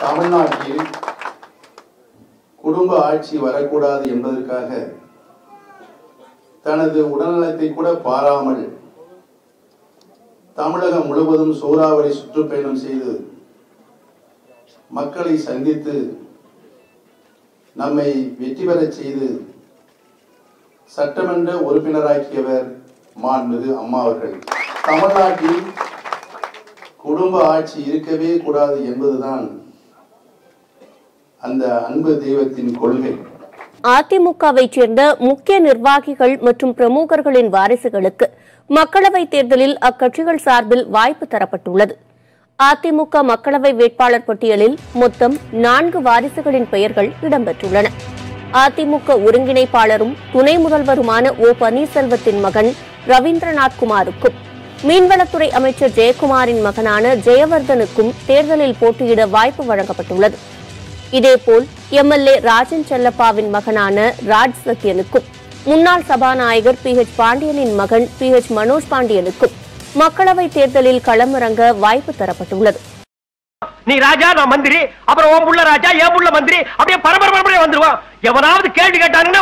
தமிழ்நாட்டில் குடும்ப ஆட்சி வரக்கூடாது என்பதற்காக தனது உடல்நலத்தை கூட பாராமல் தமிழகம் முழுவதும் சூறாவளி சுற்றுப்பயணம் செய்து மக்களை சந்தித்து நம்மை வெற்றி பெறச் செய்து சட்டமன்ற உறுப்பினராக்கியவர் மாண்புமிகு அம்மா அவர்கள். தமிழ்நாட்டில் குடும்ப ஆட்சி இருக்கவே கூடாது என்பதுதான் அந்த அன்பு தெய்வத்தின் கொள்கை. அதிமுகவைச் சேர்ந்த முக்கிய நிர்வாகிகள் மற்றும் பிரமுகர்களின் வாரிசுகளுக்கு மக்களவைத் தேர்தலில் அக்கட்சிகள் சார்பில் வாய்ப்பு தரப்பட்டுள்ளது. அதிமுக மக்களவை வேட்பாளர் பட்டியலில் மொத்தம் நான்கு வாரிசுகளின் பெயர்கள் இடம்பெற்றுள்ளன. அதிமுக ஒருங்கிணைப்பாளரும் துணை முதல்வருமான ஓ பன்னீர்செல்வத்தின் மகன் ரவீந்திரநாத் குமாருக்கும் மீன்வளத்துறை அமைச்சர் ஜெயக்குமாரின் மகனான ஜெயவர்தனுக்கும் தேர்தலில் போட்டியிட வாய்ப்பு வழங்கப்பட்டுள்ளது. இதேபோல் எம்எல்ஏ ராஜன் செல்லப்பாவின் மகனான ராஜ் சத்யனுக்கும் முன்னாள் சபாநாயகர் பி ஹெச் பாண்டியனின் மகன் பி ஹெச் மனோஜ் பாண்டியனுக்கும் மக்களவைத் தேர்தலில் களமிறங்க வாய்ப்பு தரப்பட்டுள்ளது. நீ ராஜா நான் மந்திரி அப்புறம் உன் புள்ள ராஜா என் புள்ள மந்திரி அப்படியே பரபரப்படியே வந்துருவான் எவனாவது கேள்வி கேட்டாங்கன்னா